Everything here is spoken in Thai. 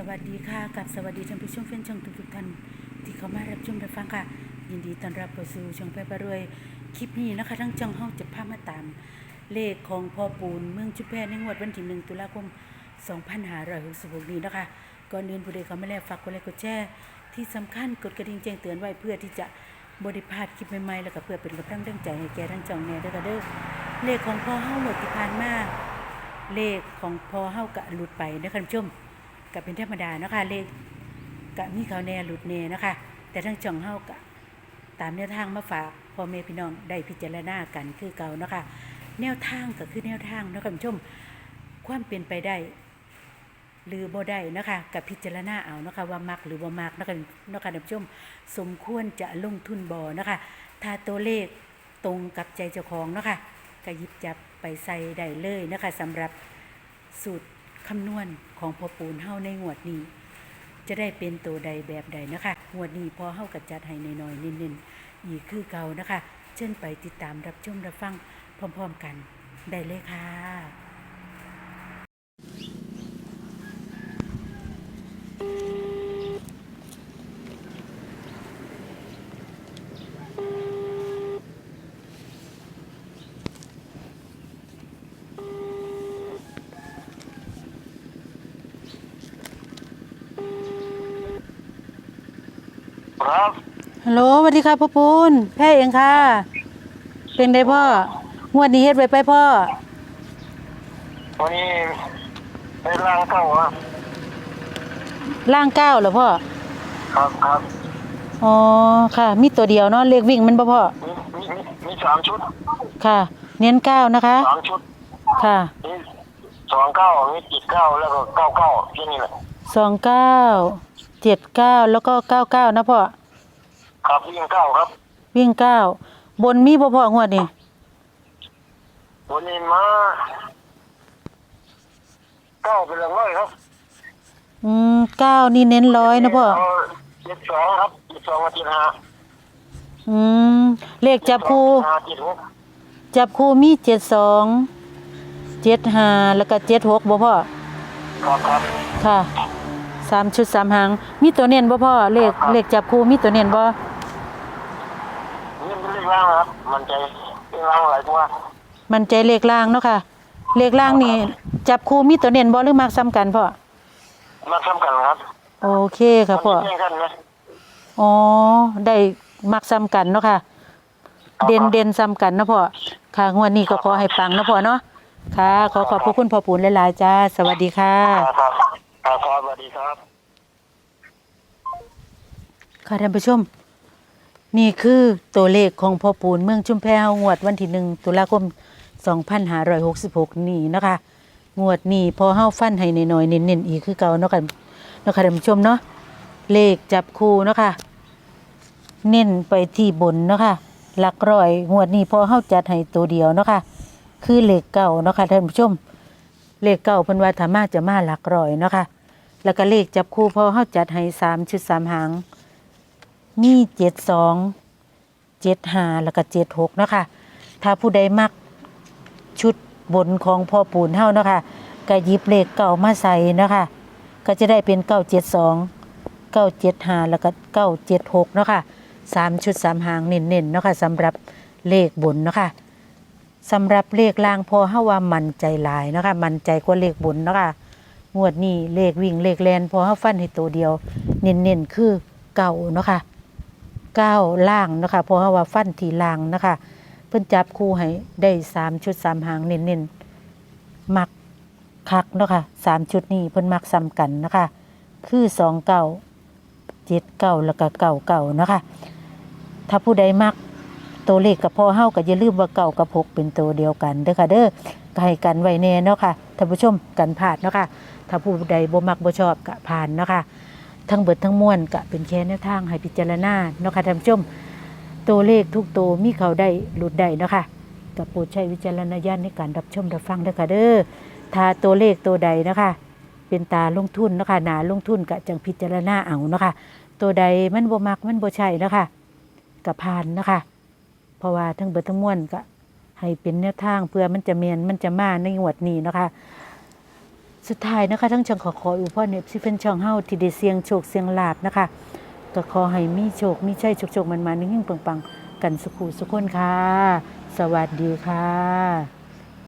สวัสดีค่ะกับสวัสดีท่านผู้ชมแฟนช่องทุกๆท่านที่เข้ามารับชมรับฟังค่ะ ยินดีต้อนรับเข้าสู่ช่องแปรประรวยคลิปนี้นะคะ ทั้งจังเฮาจะพามาตาม เลขของพ่อปูนเมืองชุมแพในงวดวันที่1ตุลาคม2566นี้นะคะ ก่อนอื่นผู้ใดเข้ามาแล้วฝากกดไลค์กดแชร์ที่สำคัญกดกระดิ่งแจ้งเตือนไว้เพื่อที่จะบริพาดคลิปใหม่ๆแล้วก็เพื่อเป็นกำลังแรงใจให้แก่ทั้งจ่องแน่ด้วยค่ะเด้อเลขของพ่อเฮาหมดที่ผ่านมาเลขของพ่อเฮากะหลุดไปนะคะท่านผู้ชม กะเป็นธรรมดาเนาะคะเลขกะมีเขาแน่หลุดแน่นะคะแต่ทั้งจ่องเฮากะตามแนวทางมาฝากพ่อแม่พี่น้องได้พิจารณากันคือเก่าเนาะคะแนวทางก็คือแนวทางเนาะคะท่านผู้ชมความเป็นไปได้หรือบ่ได้นะคะกับพิจารณาเอานะคะว่ามักหรือบ่มักนะคะนะคะท่านผู้ชมสมควรจะลงทุนบ่นะคะถ้าตัวเลขตรงกับใจเจ้าของนะคะก็หยิบจับไปใส่ได้เลยนะคะสำหรับสูตร คำนวณของพ่อปูนเฮาในงวดนี้ จะได้เป็นตัวใดแบบใดนะคะงวดนี้พอเฮากับจัดให้น้อยๆเน้นๆอีกคือเก่านะคะ เชิญไปติดตามรับชมรับฟังพร้อม ๆ กันได้เลยค่ะ ครับฮัลโหลสวัสดีค่ะพ่อปูนแพ้เองค่ะ เป็นได้พ่องวดนี้เฮ็ดไว้ไปพ่อวันนี้ไปล้างเก้าครับล่างเก้าเหรอพ่อครับครับอ๋อค่ะ มีตัวเดียวเนาะเลขวิ่งมันบ่พ่อมีมีมีมีสามชุดค่ะ เน้นเก้านะคะ สามชุดค่ะมีสองเก้ามีจิตเก้าแล้วก็เก้าเก้าแค่นี้แหละสองเก้า เจ็ดเก้าแล้วก็เก้าเก้านะพ่อ ครับวิ่งเก้าครับวิ่งเก้าบนมีบ่พ่องวดนี้วันนี้มาเก้าเป็นเรื่องร้อยครับอืมเก้านี่เน้นร้อยนะพ่อเาเจ็ดสองครับเจ็ดสองกับเจ็ดห้าอืมเลขจับคู่ห้าเจ็ดหกจับคู่มีเจ็ดสองเจ็ดห้าแล้วก็เจ็ดหกบ่พ่อ ครับครับค่ะ สามชุดสามหาง มีตัวเน้นบ่พ่อเลขเลขจับคู่มีตัวเน้นบ่นี่เป็นเลขล่างครับ มันใจเลขล่างหลายตัวมันใจเลขล่างเนาะค่ะ เลขล่างนี่จับคู่มีตัวเน้นบ่หรือมักซ้ำกันพ่อมาทำกันครับโอเคค่ะพ่อมันมีแย่งกันไหมอ๋อได้มักซ้ำกันเนาะค่ะ เด่นเด่นซ้ำกันเนาะพ่อค่ะงวดนี้ก็ขอให้ปังเนาะพ่อเนาะค่ะ ขอขอบพระคุณพ่อปูนหลายๆจ้า สวัสดีค่ะ ครับีครับ ค่ะท่านผู้ชม นี่คือตัวเลขของพ่อปูนเมืองชุมแพเฮางวดวันที่หนึ่งตุลาคม 2566 นี่นะคะ งวดนี้พอเฮาฟันให้หน่อยๆเน้นๆอีกคือเก่าเนาะค่ะเนาะค่ะท่านผู้ชมเนาะเลขจับคู่เนาะค่ะเน้นไปที่บนเนาะค่ะหลักร้อยงวดนี้พอเฮาจัดให้ตัวเดียวเนาะค่ะคือเลขเก่าเนาะค่ะท่านผู้ชมเลขเก่าเพิ่นว่าถ้ามาจะมาหลักร้อยเนาะค่ะ แล้วก็เลขจับคู่พอเฮาจัดให้สามชุดสามหาง มีเจ็ดสองเจ็ดห้าแล้วก็เจ็ดหกนะคะถ้าผู้ใดมักชุดบนของพ่อปูนเฮานะคะก็หยิบเลขเก่ามาใส่นะคะ ก็จะได้เป็นเก้าเจ็ดสองเก้าเจ็ดห้าแล้วก็เก้าเจ็ดหกนะคะสามชุดสามหางเน้นๆเนาะค่ะสำหรับเลขบนนะคะสำหรับเลขล่างพอเฮาว่ามันใจหลายนะคะมันใจกว่าเลขบนนะคะ งวดนี้เลขวิ่งเลขแลนพอเฮาฟันให้ตัวเดียว เน้นๆคือเก่าเนาะค่ะเก้าล่างนะคะเพราว่าฟันทีล่างนะคะเพิ่นจับคู่ให้ได้สามชุดสามหางเน้นๆมักคักเนาะค่ะสามชุดนี้เพิ่นมักซ้ำกันนะคะคือสองเก้าเจ็ดเก้าแล้วก็เก้าเก้านะคะถ้าผู้ใดมักตัวเลขกับพ่อเฮาก็อย่าลืมว่าเก้ากับหกเป็นตัวเดียวกันเด้อค่ะเด้อ ก็ให้กันไว้แน่เนาะค่ะท่านผู้ชมกันผ่านเนาะค่ะถ้าผู้ใดบ่มักบ่ชอบก็ผ่านเนาะค่ะทั้งเบิดทั้งมวลก็เป็นแค่แนวทางให้พิจารณาเนาะค่ะท่านผู้ชมตัวเลขทุกตัวมีเขาได้หลุดได้เนาะค่ะกับโปรดใช้วิจารณญาณในการรับชมรับฟังเด้อค่ะเด้อถ้าตัวเลขตัวใดเนาะคะเป็นตาลงทุนเนาะค่ะหนาลงทุนก็จังพิจารณาเอาเนาะค่ะตัวใดมันบ่มักมันบ่ใช่เนาะค่ะกับผ่านเนาะค่ะเพราะว่าทั้งเบิดทั้งมวลก็ ให้เป็นแนวทางเพื่อมันจะเมียนมันจะมาในงวดนี้นะคะ สุดท้ายนะคะ ทั้งช่องขอขออุปอเนบซิเฟนช่องเฮาที่ได้เสียงโชคเสียงลาบนะคะ ก็ขอให้มีโชคมีชัยโชคๆมันๆนิ่งๆปังๆ กันสุขุสุขคนค่ะ สวัสดีค่ะ